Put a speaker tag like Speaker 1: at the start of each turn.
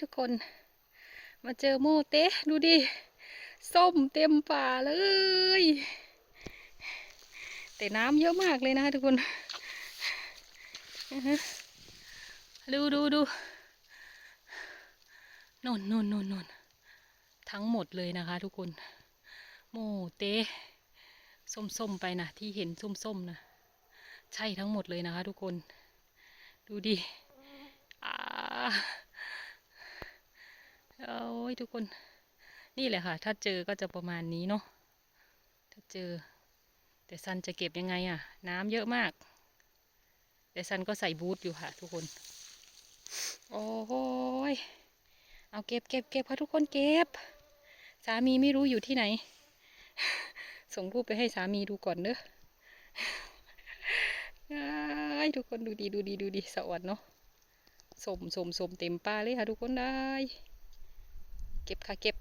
Speaker 1: ทุกคน มาเจอโมเตะดูดิ ส้มเต็มป่าเลย แต่น้ำเยอะมากเลยนะคะทุกคนดูดูดูนนนนนนนทั้งหมดเลยนะคะ ทุกคน โมเตะส้มๆไปนะที่เห็นส้มๆนะใช่ทั้งหมดเลยนะคะ ทุกคน ดูดิอ่า โอ้ยทุกคน นี่แหละค่ะ ถ้าเจอก็จะประมาณนี้เนาะ ถ้าเจอ แต่ซันจะเก็บยังไงอะน้ำเยอะมาก แต่ซันก็ใส่บูทอยู่ค่ะ ทุกคน โอ้ยเอาเก็บเก็บเก็บค่ะทุกคนเก็บ สามีไม่รู้อยู่ที่ไหน ส่งรูปไปให้สามีดูก่อนเด้ออ้ายทุกคนดูดีดูดีดูดีสวรรค์เนาะสมสมสมเต็มป่าเลยค่ะทุกคนได้ เก็บค่ะเก็บ